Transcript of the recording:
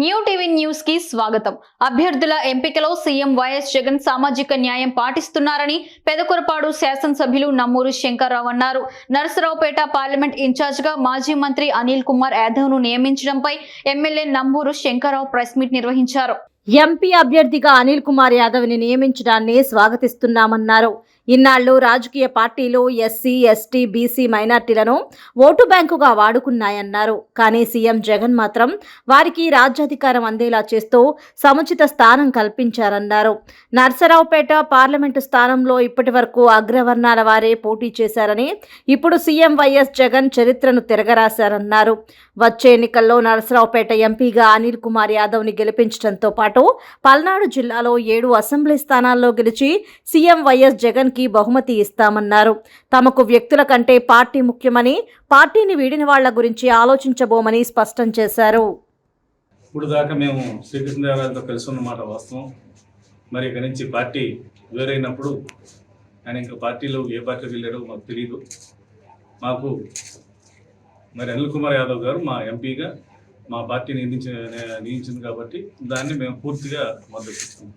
New TV న్యూస్కి స్వాగతం. అభ్యర్థుల ఎంపికలో సీఎం వైఎస్ జగన్ సామాజిక న్యాయం పాటిస్తున్నారని పెదకురపాడు శాసనసభ్యులు నమ్మూరు శంకర్రావు అన్నారు. నరసరావుపేట పార్లమెంట్ ఇన్ఛార్జ్గా మాజీ మంత్రి అనిల్ కుమార్ యాదవ్ను నియమించడంపై MLA Nammuru Shankarrao press meet నిర్వహించారు. ఎంపీ అభ్యర్థిగా అనిల్ కుమార్ యాదవ్ని నియమించడాన్ని స్వాగతిస్తున్నామన్నారు. ఇన్నాళ్ళు రాజకీయ పార్టీలు ఎస్సీ ఎస్టీ బీసీ మైనార్టీలను ఓటు బ్యాంకుగా వాడుకున్నాయన్నారు. కానీ సీఎం జగన్ మాత్రం వారికి రాజ్యాధికారం అందేలా చేస్తూ సముచిత స్థానం కల్పించారన్నారు. నర్సరావుపేట పార్లమెంటు స్థానంలో ఇప్పటి వరకు అగ్రవర్ణాల వారే పోటీ చేశారని ఇప్పుడు సీఎం వైఎస్ జగన్ చరిత్రను తిరగరాశారన్నారు. వచ్చే ఎన్నికల్లో నరసరావుపేట ఎంపీగా అనిల్ కుమార్ యాదవ్ని గెలిపించడంతో పాటు పల్నాడు జిల్లాలో ఏడు అసెంబ్లీ స్థానాల్లో గెలిచి సీఎం వైఎస్ జగన్ జగన్కి బహుమతి ఇస్తామన్నారు. తమకు వ్యక్తుల కంటే పార్టీ ముఖ్యమని పార్టీని వీడిన వాళ్ళ గురించి ఆలోచించబోమని స్పష్టం చేశారు. ఇప్పుడు దాకా మేము శ్రీకృష్ణదేవరాయలతో కలిసి ఉన్నమాట వాస్తవం. మరి ఇక నుంచి పార్టీ వేరైనప్పుడు ఆయన ఇంకా పార్టీలో ఏ పార్టీ వెళ్ళారో మాకు తెలియదు మాకు మరి అనిల్ కుమార్ యాదవ్ గారు మా ఎంపీగా మా పార్టీని నియమించి నియమించింది కాబట్టి దాన్ని మేము పూర్తిగా మద్దతు ఇస్తున్నాం.